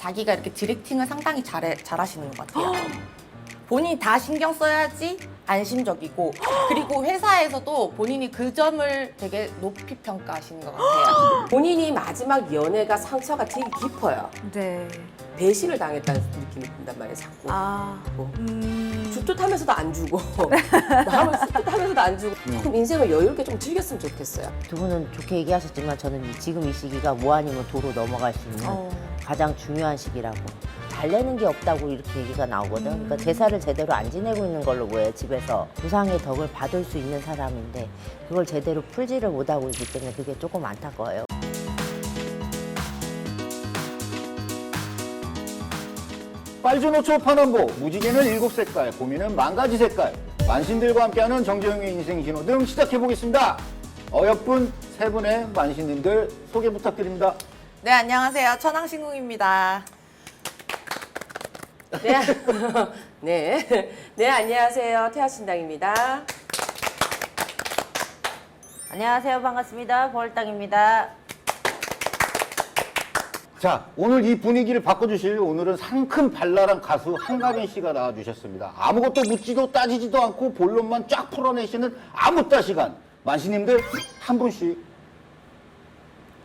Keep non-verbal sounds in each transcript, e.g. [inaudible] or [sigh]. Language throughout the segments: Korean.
자기가 이렇게 디렉팅을 상당히 잘해, 잘하시는 것 같아요. 본인이 다 신경 써야지 안심적이고 그리고 회사에서도 본인이 그 점을 되게 높이 평가하시는 것 같아요. [gasps] 본인이 마지막 연애가 상처가 되게 깊어요. 네. 배신을 당했다는 느낌이 든단 말이에요, 자꾸. 아. 뭐. 음. 죽듯하면서도 안 주고 [laughs] 마음을 쓱듯하면서도 안 주고 조금 인생을 여유롭게 좀 즐겼으면 좋겠어요. 두 분은 좋게 얘기하셨지만 저는 이- 지금 이 시기가 뭐 아니면 도로 넘어갈 수 있는 어. 가장 중요한 시기라고 달래는 게 없다고 이렇게 얘기가 나오거든 음. 그러니까 제사를 제대로 안 지내고 있는 걸로 보여 집에서 부상의 덕을 받을 수 있는 사람인데 그걸 제대로 풀지를 못하고 있기 때문에 그게 조금 안타까워요 빨주노초 파남보, 무지개는 일곱 색깔, 봄이는 만 가지 색깔, 만신들과 함께하는 정재영의 인생 신호 등 시작해보겠습니다. 어여쁜 세 분의 만신님들 소개 부탁드립니다. 네, 안녕하세요. 천왕신궁입니다. 네, [laughs] 네, 네 안녕하세요 태아신당입니다. 안녕하세요 반갑습니다 벌땅입니다 자, 오늘 이 분위기를 바꿔주실 오늘은 상큼 발랄한 가수 한가빈 씨가 나와주셨습니다. 아무것도 묻지도 따지지도 않고 본론만 쫙 풀어내시는 아무따 시간. 만신님들 한 분씩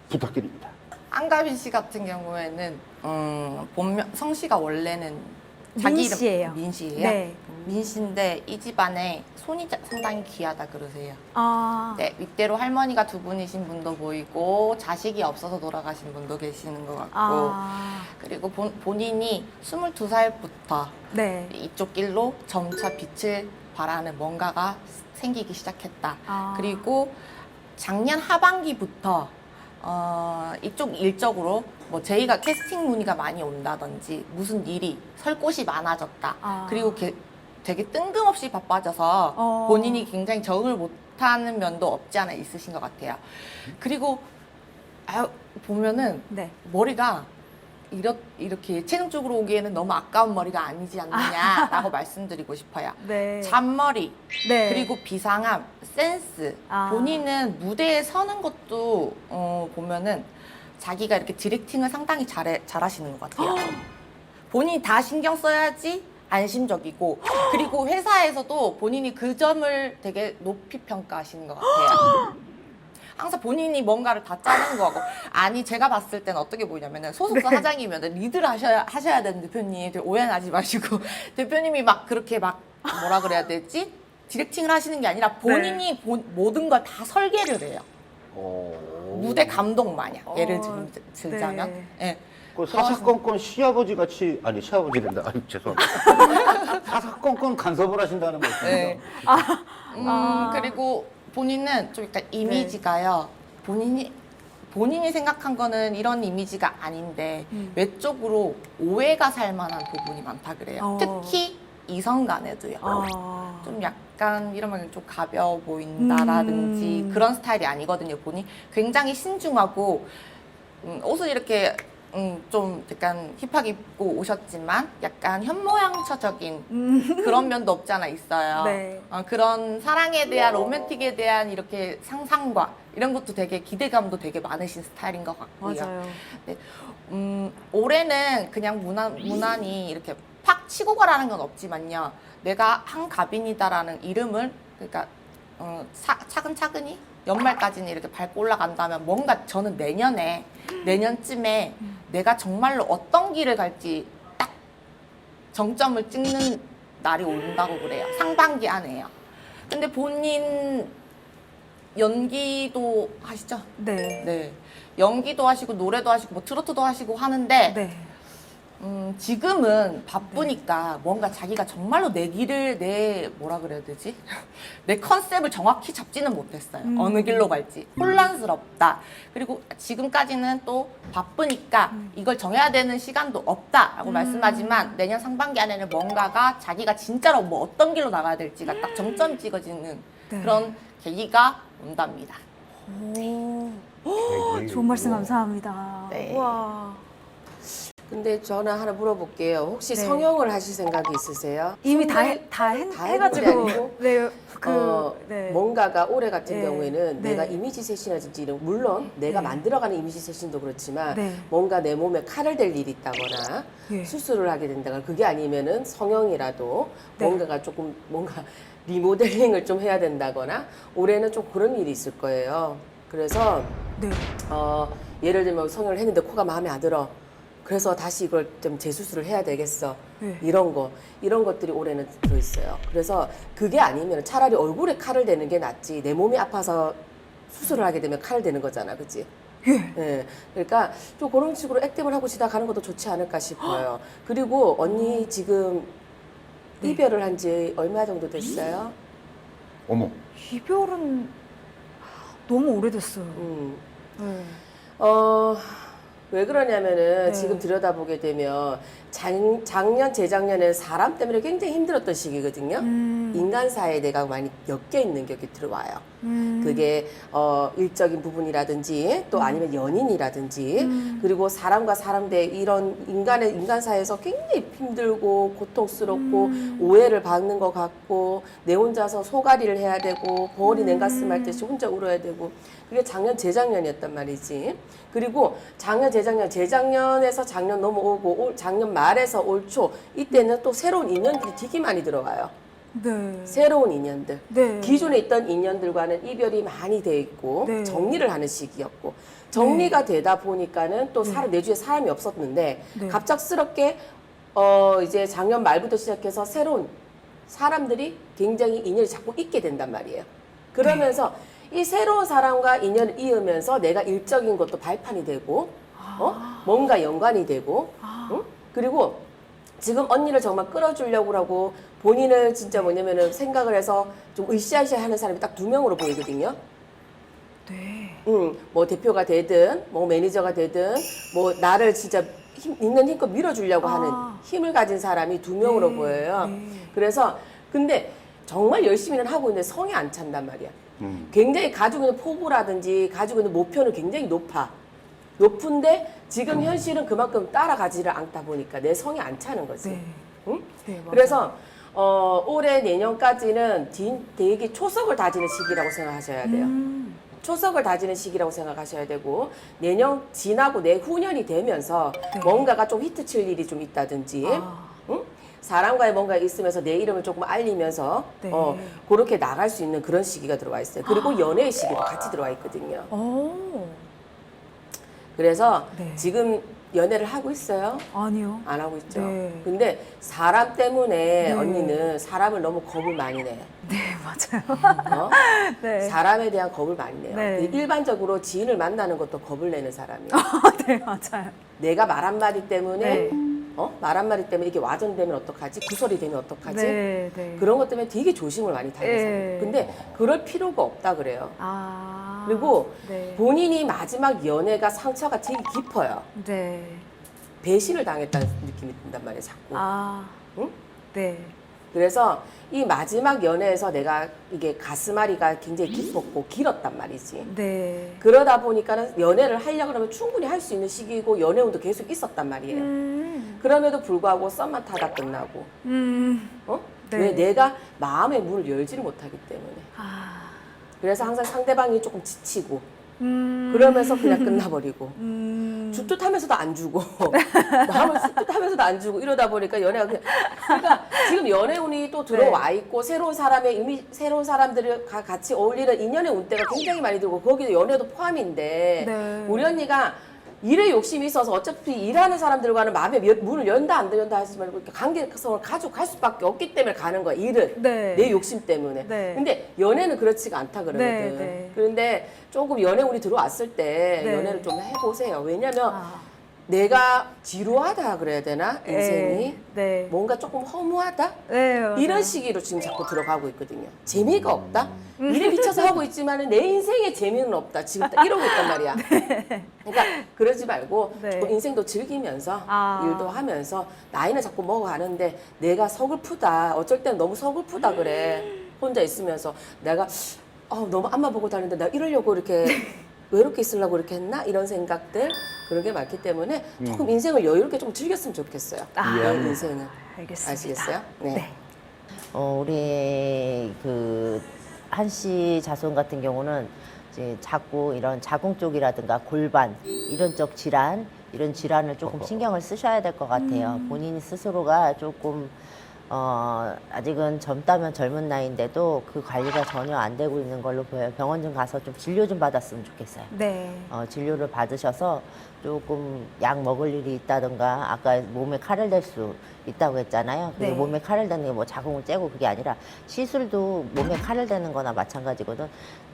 부탁드립니다. 안가빈 씨 같은 경우에는 음, 본명 성씨가 원래는 자기 민 이름 씨예요. 민 씨예요. 네. 민 씨인데 이 집안에 손이 자- 상당히 귀하다 그러세요. 아. 네, 윗대로 할머니가 두 분이신 분도 보이고 자식이 없어서 돌아가신 분도 계시는 것 같고 아. 그리고 본, 본인이 22살부터 네. 이쪽 길로 점차 빛을 발하는 뭔가가 생기기 시작했다. 아. 그리고 작년 하반기부터 어, 이쪽 일적으로 뭐 저희가 캐스팅 문의가 많이 온다든지 무슨 일이 설 곳이 많아졌다. 아. 그리고 게- 되게 뜬금없이 바빠져서 어. 본인이 굉장히 적응을 못하는 면도 없지 않아 있으신 것 같아요. 그리고 아, 보면은 네. 머리가 이렇, 이렇게 예체능적으로 오기에는 너무 아까운 머리가 아니지 않느냐라고 말씀드리고 싶어요. 네. 잔머리, 네. 그리고 비상함, 센스. 아. 본인은 무대에 서는 것도 어, 보면은 자기가 이렇게 디렉팅을 상당히 잘해, 잘하시는 것 같아요. 본인이 다 신경 써야지 안심적이고 그리고 회사에서도 본인이 그 점을 되게 높이 평가하시는 것 같아요. 항상 본인이 뭔가를 다 짜는 거고 아니 제가 봤을 때는 어떻게 보이냐면은 소속사 사장이면 리드를 하셔야 하셔야 되는 대표님 되게 오해하지 마시고 [laughs] 대표님이 막 그렇게 막 뭐라 그래야 되지 디렉팅을 하시는 게 아니라 본인이 본- 모든 걸 다 설계를 해요 어... 무대 감독 마냥 예를 어, 들, 들자면 네. 예. 그 사사건건 시아버지 같이 아니 시아버지 된다. 아니 죄송합니다. [laughs] 사사건건 간섭을 하신다는 말씀이죠. 네. 음, 아. 그리고 본인은 좀 약간 이미지가요. 본인이 본인이 생각한 거는 이런 이미지가 아닌데 음. 외적으로 오해가 살 만한 부분이 많다 그래요. 어. 특히 이성 간에도요. 아. 좀 약간 이러면 좀 가벼워 보인다라든지 음. 그런 스타일이 아니거든요. 본인 굉장히 신중하고 음, 옷을 이렇게 음, 좀 약간 힙하게 입고 오셨지만 약간 현모양처적인 음. 그런 면도 없지 않아 있어요. 네. 어, 그런 사랑에 대한 로맨틱에 대한 이렇게 상상과 이런 것도 되게 기대감도 되게 많으신 스타일인 것 같고요. 맞아요. 음, 올해는 그냥 무난, 무난히 이렇게 팍 치고 가라는 건 없지만요. 내가 한가빈이다라는 이름을 그러니까 어, 차, 차근차근히 연말까지는 이렇게 밟고 올라간다면 뭔가 저는 내년에 내년쯤에 내가 정말로 어떤 길을 갈지 딱 정점을 찍는 날이 온다고 그래요. 상반기 안에요. 근데 본인 연기도 하시죠? 네. 네. 연기도 하시고 노래도 하시고 뭐 트로트도 하시고 하는데 네. 음, 지금은 바쁘니까 뭔가 자기가 정말로 내 길을 내 뭐라 그래야 되지? [laughs] 내 컨셉을 정확히 잡지는 못했어요. 음. 어느 길로 갈지 혼란스럽다. 그리고 지금까지는 또 바쁘니까 이걸 정해야 되는 시간도 없다라고 음. 말씀하지만 내년 상반기 안에는 뭔가가 자기가 진짜로 뭐 어떤 길로 나가야 될지가 딱 정점이 찍어지는 네. 그런 계기가 온답니다. 오. 네, 좋은 말씀 감사합니다. 네. 와. 근데 저는 하나 물어볼게요. 혹시 네. 성형을 하실 생각이 있으세요? 이미 다, 해, 다 해, 다 해가지고. 네, 그, 어, 네. 뭔가가 올해 같은 네. 경우에는 네. 내가 이미지 세신이라든지 이런 물론 내가 네. 만들어가는 이미지 세신도 그렇지만 네. 뭔가 내 몸에 칼을 댈 일이 있다거나 네. 수술을 하게 된다거나 그게 아니면은 성형이라도 네. 뭔가가 조금 뭔가 [laughs] 리모델링을 좀 해야 된다거나 올해는 좀 그런 일이 있을 거예요. 그래서 네. 어, 예를 들면 성형을 했는데 코가 마음에 안 들어. 그래서 다시 이걸 좀 재수술을 해야 되겠어. 네. 이런 거, 이런 것들이 올해는 들어있어요. 그래서 그게 아니면 차라리 얼굴에 칼을 대는 게 낫지. 내 몸이 아파서 수술을 하게 되면 칼을 대는 거잖아. 그치? 예. 그러니까 좀 그런 식으로 액땜을 하고 지나가는 것도 좋지 않을까 싶어요. 그리고 언니 지금 네. 이별을 한 지 얼마 정도 됐어요? 어머. 이별은 너무 오래됐어요. 음. 네. 어, 왜 그러냐면은 네. 지금 들여다보게 되면 작, 작년, 재작년에 사람 때문에 굉장히 힘들었던 시기거든요. 음, 인간사에 내가 많이 엮여 있는 게 여기 들어와요. 음, 그게 어, 일적인 부분이라든지 또 아니면 연인이라든지 음. 그리고 사람과 사람 대 이런 인간의 인간사에서 굉장히 힘들고 고통스럽고 음. 오해를 받는 것 같고 내 혼자서 소가리를 해야 되고 벌이 냉가슴 할 듯이 혼자 울어야 되고 그게 작년 재작년이었단 말이지 그리고 작년 재작년 재작년에서 작년 넘어오고 올, 작년 말 에서 올 초 이때는 또 새로운 인연들이 되게 많이 들어와요 네. 새로운 인연들 네. 기존에 있던 인연들과는 이별이 많이 돼 있고 네. 정리를 하는 시기였고 정리가 되다 보니까는 또 사람 내 주위에 사람이 없었는데 네. 갑작스럽게 어 이제 작년 말부터 시작해서 새로운 사람들이 굉장히 인연이 자꾸 있게 된단 말이에요. 그러면서 네. 이 새로운 사람과 인연을 이으면서 내가 일적인 것도 발판이 되고 어? 뭔가 연관이 되고 아. 응? 그리고 지금 언니를 정말 끌어주려고 하고 본인을 진짜 뭐냐면은 생각을 해서 좀 으쌰으쌰 하는 사람이 딱 두 명으로 보이거든요. 네. 음, 뭐 대표가 되든 뭐 매니저가 되든 뭐 나를 진짜 힘, 있는 힘껏 밀어주려고 하는 아. 힘을 가진 사람이 두 명으로 네, 보여요. 네. 그래서 근데 정말 열심히는 하고 있는데 성이 안 찬단 말이야. 음. 굉장히 가지고 있는 포부라든지 가지고 있는 목표는 굉장히 높아. 높은데 지금 현실은 그만큼 따라가지를 않다 보니까 내 성이 안 차는 거지. 네. 응? 네. 그래서 어, 올해 내년까지는 디- 되게 초석을 다지는 시기라고 생각하셔야 돼요. 음, 초석을 다지는 시기라고 생각하셔야 되고 내년 지나고 내후년이 되면서 네. 뭔가가 좀 히트 칠 일이 좀 있다든지 아. 응? 사람과의 뭔가 있으면서 내 이름을 조금 알리면서 네. 어, 그렇게 나갈 수 있는 그런 시기가 들어와 있어요. 그리고 연애의 시기도 같이 들어와 있거든요. 오. 그래서 네. 지금 연애를 하고 있어요? 아니요. 안 하고 있죠. 네. 근데 사람 때문에 네. 언니는 사람을 너무 겁을 많이 내. 네, 맞아요. 어? [laughs] 네. 사람에 대한 겁을 많이 내요. 네. 일반적으로 지인을 만나는 것도 겁을 내는 사람이에요. [laughs] 네, 맞아요. 내가 말 한마디 때문에 네. 어? 말 한마디 때문에 이게 와전되면 어떡하지? 구설이 되면 어떡하지? 네, 네. 그런 것 때문에 되게 조심을 많이 타는 네. 사람이에요. 근데 그럴 필요가 없다 그래요. 아. 그리고 네. 본인이 마지막 연애가 상처가 되게 깊어요. 네. 배신을 당했다는 느낌이 든단 말이에요, 자꾸. 아. 응? 네. 그래서 이 마지막 연애에서 내가 이게 가슴앓이가 굉장히 깊었고 길었단 말이지. 네. 그러다 보니까는 연애를 하려고 하면 충분히 할 수 있는 시기고 연애운도 계속 있었단 말이에요. 음. 그럼에도 불구하고 썸만 타다 끝나고, 음. 어? 네. 왜 내가 마음의 문을 열지를 못하기 때문에. 아. 그래서 항상 상대방이 조금 지치고, 음. 그러면서 그냥 끝나버리고. [laughs] 음. 죽듯 하면서도 안 주고, 마음을 쓱듯 하면서도 안 주고, 이러다 보니까 연애가 그냥. 그러니까 지금 연애 운이 또 들어와 네. 있고, 새로운 사람의 이미, 새로운 사람들과 같이 어울리는 인연의 운때가 굉장히 많이 들고, 거기도 연애도 포함인데, 네. 우리 언니가 일에 욕심이 있어서 어차피 일하는 사람들과는 마음의 몇- 문을 연다 안 연다 하지 말고 이렇게 관계성을 가지고 갈 수밖에 없기 때문에 가는 거야 일을 네. 내 욕심 때문에 네. 근데 연애는 그렇지가 않다 그러거든 네, 네. 그런데 조금 연애 운이 들어왔을 때 네. 연애를 좀 해보세요 왜냐면 아. 내가 지루하다 그래야 되나 인생이 네. 네. 뭔가 조금 허무하다 네. 맞아요. 이런 시기로 지금 자꾸 들어가고 있거든요. 재미가 없다? 일에 미쳐서 하고 있지만 내 인생에 재미는 없다. 지금 딱 이러고 있단 말이야. [laughs] 그러니까 그러지 말고 네. 조금 인생도 즐기면서 아. 일도 하면서 나이는 자꾸 먹어가는데 내가 서글프다. 어쩔 땐 너무 서글프다 그래. 혼자 있으면서 내가 어, 너무 앞만 보고 다니는데 나 이러려고 이렇게 [laughs] 외롭게 있으려고 이렇게 했나? 이런 생각들 그런 게 많기 때문에 음. 조금 인생을 여유롭게 좀 즐겼으면 좋겠어요. 아, 네, 예. 인생은 알겠습니다. 아시겠어요? 네. 네. 어, 우리 그 한씨 자손 같은 경우는 이제 자꾸 이런 자궁 쪽이라든가 골반 이런 쪽 질환 이런 질환을 조금 신경을 쓰셔야 될 것 같아요. 본인 스스로가 조금 어, 아직은 젊다면 젊은 나이인데도 그 관리가 전혀 안 되고 있는 걸로 보여요. 병원 좀 가서 좀 진료 좀 받았으면 좋겠어요. 네. 어, 진료를 받으셔서 조금 약 먹을 일이 있다던가 아까 몸에 칼을 댈 수 있다고 했잖아요. 그리고 네. 몸에 칼을 대는 게 뭐 자궁을 째고 그게 아니라 시술도 몸에 칼을 대는 거나 마찬가지거든.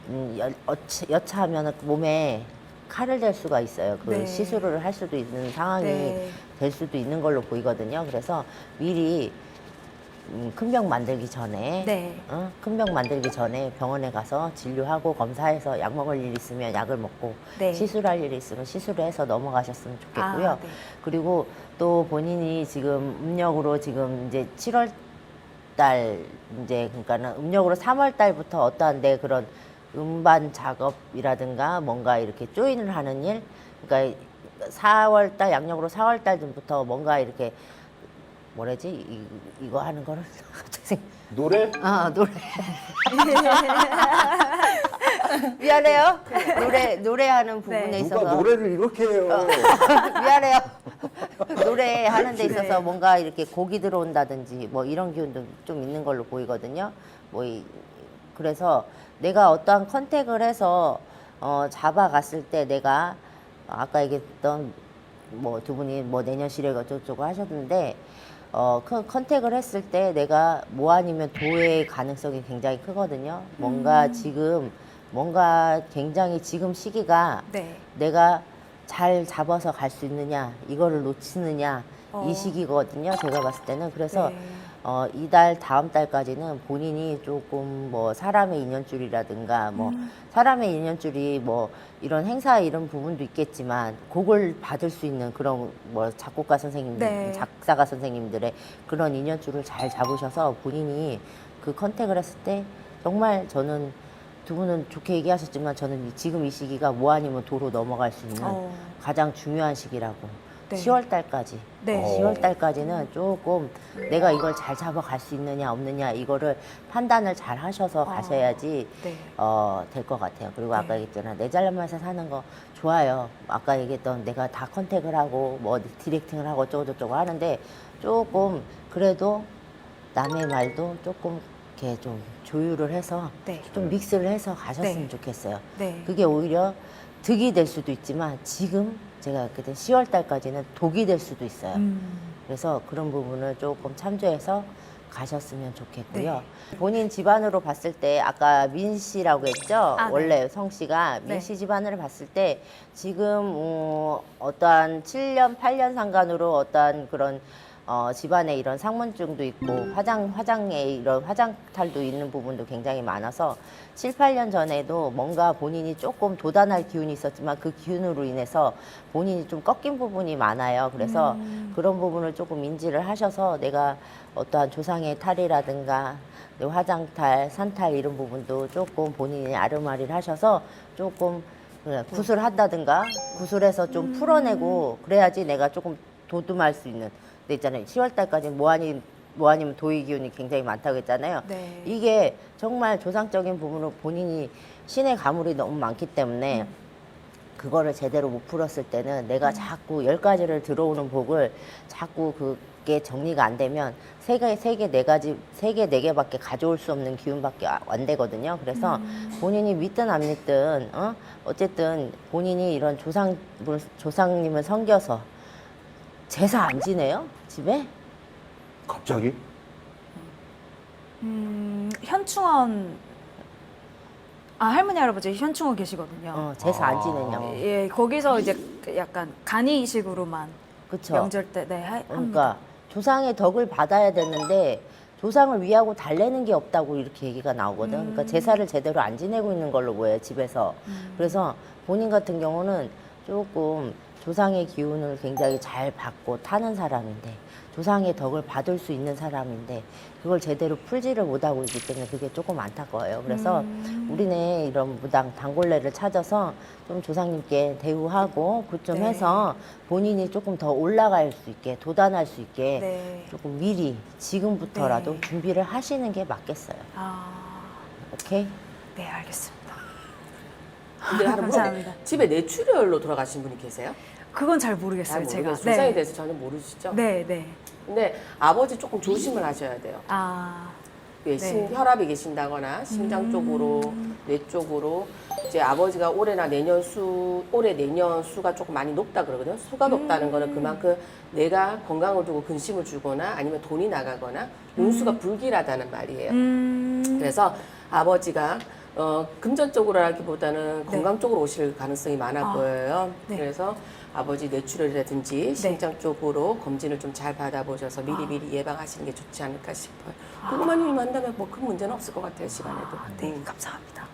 음, 여, 어치- 여차하면 몸에 칼을 댈 수가 있어요. 그 네. 시술을 할 수도 있는 상황이 네. 될 수도 있는 걸로 보이거든요. 그래서 미리 음, 큰병 만들기 전에 네. 어? 큰병 만들기 전에 병원에 가서 진료하고 검사해서 약 먹을 일 있으면 약을 먹고 네. 시술할 일이 있으면 시술을 해서 넘어가셨으면 좋겠고요. 아, 네. 그리고 또 본인이 지금 음력으로 지금 이제 7월 달 이제 그러니까는 음력으로 3월 달부터 어떠한 내 그런 음반 작업이라든가 뭔가 이렇게 조인을 하는 일 그러니까 4월 달 양력으로 4월 달부터 뭔가 이렇게 뭐라지 이, 이거 하는 거를 [laughs] 갑자기 생- 노래? 아 노래 [laughs] 미안해요 노래 노래하는 부분에 네. 누가 있어서 노래를 이렇게 해요? [laughs] 미안해요 노래 하는 데 있어서 네. 뭔가 이렇게 곡이 들어온다든지 뭐 이런 기운도 좀 있는 걸로 보이거든요 뭐 이, 그래서 내가 어떠한 컨택을 해서 어, 잡아갔을 때 내가 아까 얘기했던 뭐 두 분이 뭐 내년 시래가 어쩌고저쩌고 하셨는데 어, 그 컨택을 했을 때 내가 뭐 아니면 도의 가능성이 굉장히 크거든요. 뭔가 지금 뭔가 굉장히 지금 시기가 네. 내가 잘 잡아서 갈 수 있느냐 이거를 놓치느냐 어. 이 시기거든요. 제가 봤을 때는 그래서 네. 어, 이달 다음 달까지는 본인이 조금 뭐 사람의 인연줄이라든가 뭐 음. 사람의 인연줄이 뭐 이런 행사 이런 부분도 있겠지만 곡을 받을 수 있는 그런 뭐 작곡가 선생님들, 네. 작사가 선생님들의 그런 인연줄을 잘 잡으셔서 본인이 그 컨택을 했을 때 정말 저는 두 분은 좋게 얘기하셨지만 저는 이- 지금 이 시기가 뭐 아니면 도로 넘어갈 수 있는 어. 가장 중요한 시기라고. 네. 10월 달까지. 네. 10월 달까지는 조금 내가 이걸 잘 잡아갈 수 있느냐 없느냐 이거를 판단을 잘 하셔서 가셔야지 네. 어, 될 것 같아요. 그리고 아까 네. 얘기했잖아. 내 잘난 맛에 사는 거 좋아요. 아까 얘기했던 내가 다 컨택을 하고 뭐 디렉팅을 하고 어쩌고 저쩌고 하는데 조금 그래도 남의 말도 조금 이렇게 좀 조율을 해서 네. 좀 믹스를 해서 가셨으면 네. 좋겠어요. 네. 그게 오히려 득이 될 수도 있지만 지금 제가 그때 10월 달까지는 독이 될 수도 있어요. 음. 그래서 그런 부분을 조금 참조해서 가셨으면 좋겠고요. 네. 본인 집안으로 봤을 때 아까 민 씨라고 했죠. 아, 네. 원래 성 씨가 민 네. 씨 집안을 봤을 때 지금 어, 어떠한 7년, 8년 상간으로 어떠한 그런 어, 집안에 이런 상문증도 있고 화장 화장에 이런 화장탈도 있는 부분도 굉장히 많아서 7, 8년 전에도 뭔가 본인이 조금 도단할 기운이 있었지만 그 기운으로 인해서 본인이 좀 꺾인 부분이 많아요. 그래서 그런 부분을 조금 인지를 하셔서 내가 어떠한 조상의 탈이라든가 내 화장탈, 산탈 이런 부분도 조금 본인이 아르마리를 하셔서 조금 그냥 구술한다든가 구술해서 좀 풀어내고 그래야지 내가 조금 도둠할 수 있는 근데 있잖아요. 10월 달까지 뭐 아니 뭐 아니면 도의 기운이 굉장히 많다고 했잖아요. 네. 이게 정말 조상적인 부분으로 본인이 신의 가물이 너무 많기 때문에 그거를 제대로 못 풀었을 때는 내가 자꾸 열 가지를 들어오는 복을 자꾸 그게 정리가 안 되면 세 개, 세 개, 네 가지, 세 개, 네 개밖에 가져올 수 없는 기운밖에 아- 안 되거든요. 그래서 본인이 믿든 안 믿든, 어? 어쨌든 본인이 이런 조상, 조상님을 섬겨서 제사 안 지내요? 집에? 갑자기? 음, 현충원 아 할머니 할아버지 현충원 계시거든요. 어, 제사 안 지내냐고. 예, 거기서 이제 그 약간 간이식으로만 그쵸? 명절 때 네, 하, 합니다. 그러니까 조상의 덕을 받아야 되는데 조상을 위하고 달래는 게 없다고 이렇게 얘기가 나오거든. 그러니까 제사를 제대로 안 지내고 있는 걸로 보여요 집에서. 그래서 본인 같은 경우는 조금 조상의 기운을 굉장히 잘 받고 타는 사람인데 조상의 덕을 받을 수 있는 사람인데 그걸 제대로 풀지를 못하고 있기 때문에 그게 조금 안타까워요. 그래서 우리네 이런 무당 단골레를 찾아서 좀 조상님께 대우하고 굿좀 네. 해서 본인이 조금 더 올라갈 수 있게 도단할 수 있게 네. 조금 미리 지금부터라도 네. 준비를 하시는 게 맞겠어요. 아, 오케이? 네, 알겠습니다. 근데 하나 감사합니다. 물어볼게요. 집에 뇌출혈로 돌아가신 분이 계세요? 그건 잘잘 모르겠어요, 제가. 모르겠어요. 조상에 대해서 전혀 모르시죠? 네, 네. 근데 아버지 조금 조심을 하셔야 돼요. 아, 예, 심, 혈압이 계신다거나 심장 쪽으로 뇌 쪽으로 이제 아버지가 올해나 내년 수 올해 내년 수가 조금 많이 높다 그러거든요. 수가 높다는 거는 그만큼 내가 건강을 두고 근심을 주거나 아니면 돈이 나가거나 운수가 불길하다는 말이에요. 음, 그래서 아버지가 어, 금전적으로라기보다는 건강 쪽으로 오실 가능성이 많아 아, 보여요. 네. 그래서 아버지 뇌출혈이라든지 심장 쪽으로 검진을 좀 잘 받아보셔서 미리 미리 예방하시는 게 좋지 않을까 싶어요. 그것만 유의한다면 뭐 큰 문제는 없을 것 같아요 시간에도. 네, 음. 감사합니다.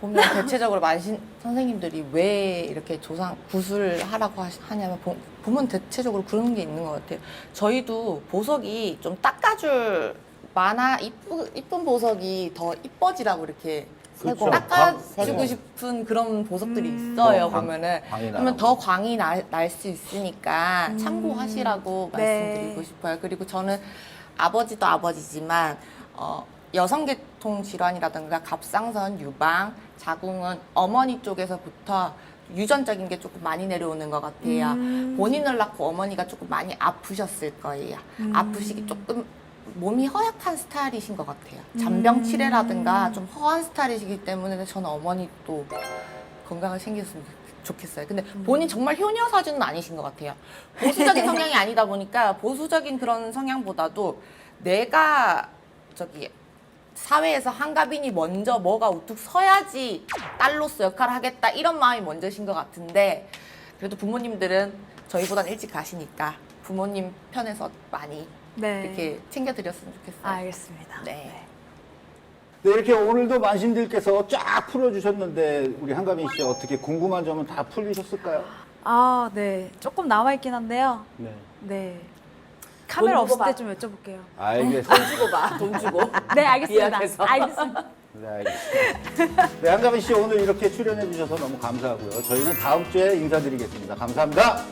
보면 대체적으로 만신 선생님들이 왜 이렇게 조상 구슬 하라고 하시- 하냐면 보, 보면 대체적으로 그런 게 있는 것 같아요. 저희도 보석이 좀 닦아줄 만화 이쁘, 이쁜 보석이 더 이뻐지라고 이렇게 세고. 닦아주고. 싶은 그런 보석들이 음. 있어요. 더 광- 보면은 광이 그러면 나라고. 더 광이 날 수 있으니까 참고하시라고 네. 말씀드리고 싶어요. 그리고 저는 아버지도 아버지지만 어, 여성계통 질환이라든가 갑상선, 유방, 자궁은 어머니 쪽에서부터 유전적인 게 조금 많이 내려오는 것 같아요. 음. 본인을 낳고 어머니가 조금 많이 아프셨을 거예요. 음. 아프시기 조금 몸이 허약한 스타일이신 것 같아요. 음. 잔병 치레라든가 좀 허한 스타일이시기 때문에 저는 어머니도 건강을 챙겼으면 좋겠어요. 근데 음. 본인 정말 효녀 사주는 아니신 것 같아요. 보수적인 [laughs] 성향이 아니다 보니까 보수적인 그런 성향보다도 내가 저기 사회에서 한가빈이 먼저 뭐가 우뚝 서야지 딸로서 역할을 하겠다 이런 마음이 먼저신 것 같은데 그래도 부모님들은 저희보단 일찍 가시니까 부모님 편에서 많이 네. 이렇게 챙겨드렸으면 좋겠어요. 알겠습니다. 네. 네, 이렇게 오늘도 만신들께서 쫙 풀어주셨는데 우리 한가빈 씨 어떻게 궁금한 점은 다 풀리셨을까요? 아, 네. 조금 남아 있긴 한데요. 네. 네. 카메라 돈 없을 때 봐. 좀 여쭤볼게요. 알겠습니다. 돈 주고 봐, 돈 주고. 네, 알겠습니다. 예약해서. 알겠습니다. 네, 알겠습니다. 네, 한가빈 씨 오늘 이렇게 출연해 주셔서 너무 감사하고요. 저희는 다음 주에 인사드리겠습니다. 감사합니다.